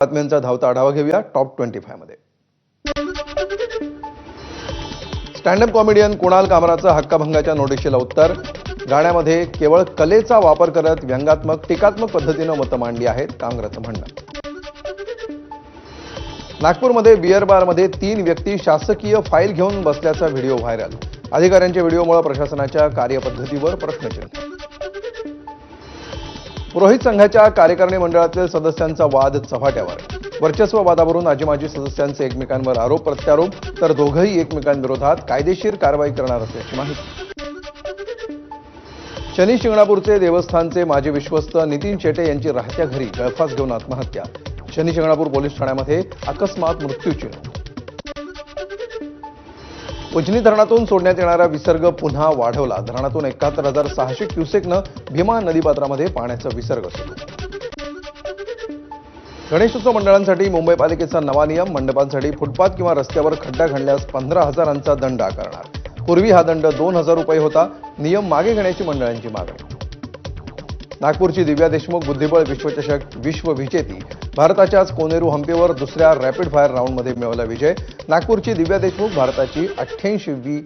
बातम्यांचा धावता आढावा घेऊया टॉप ट्वेंटी फायमध्ये स्टँडअप कॉमेडियन कुणाल कामराचं हक्काभंगाच्या नोटीशीला उत्तर. गाण्यामध्ये केवळ कलेचा वापर करत व्यंगात्मक टीकात्मक पद्धतीनं मतं मांडली आहेत कामराचं म्हणणं. नागपूरमध्ये बिअर बारमध्ये तीन व्यक्ती शासकीय फाईल घेऊन बसल्याचा व्हिडिओ व्हायरल. अधिकाऱ्यांच्या व्हिडिओमुळे प्रशासनाच्या कार्यपद्धतीवर प्रश्नचिन्ह. पुरोहित संघाच्या कार्यकारिणी मंडळातील सदस्यांचा वाद चव्हाट्यावर वर्चस्व वादावरून आजी माजी सदस्यांचे एकमेकांवर आरोप प्रत्यारोप तर दोघंही एकमेकांविरोधात कायदेशीर कारवाई करणार असल्याची माहिती. शनी शिंगणापूरचे देवस्थानचे माजी विश्वस्त नितीन शेटे यांची राहत्या घरी गळफास घेऊन आत्महत्या. शनी शिंगणापूर पोलीस ठाण्यामध्ये अकस्मात मृत्यूची नोंद. उजनी धरणातून सोडण्यात येणारा विसर्ग पुन्हा वाढवला. धरणातून एकाहत्तर हजार सहाशे क्युसेकनं भीमा नदीपात्रामध्ये पाण्याचा विसर्ग सुरू. गणेशोत्सव मंडळांसाठी मुंबई पालिकेचा नवा नियम. मंडपांसाठी फुटपाथ किंवा रस्त्यावर खड्डा खणल्यास पंधरा हजारांचा दंड आकारणार. पूर्वी हा दंड दोन हजार रुपये होता. नियम मागे घेण्याची मंडळांची मागणी. नागपूरची दिव्या देशमुख बुद्धिबळ विश्वचषक विश्वविजेती भारताच्याच कोनेरू हम्पीवर दुसऱ्या रॅपिड फायर राऊंडमध्ये मिळवला विजय. नागपूरची दिव्या देशमुख भारताची अठ्ठ्याऐंशीवी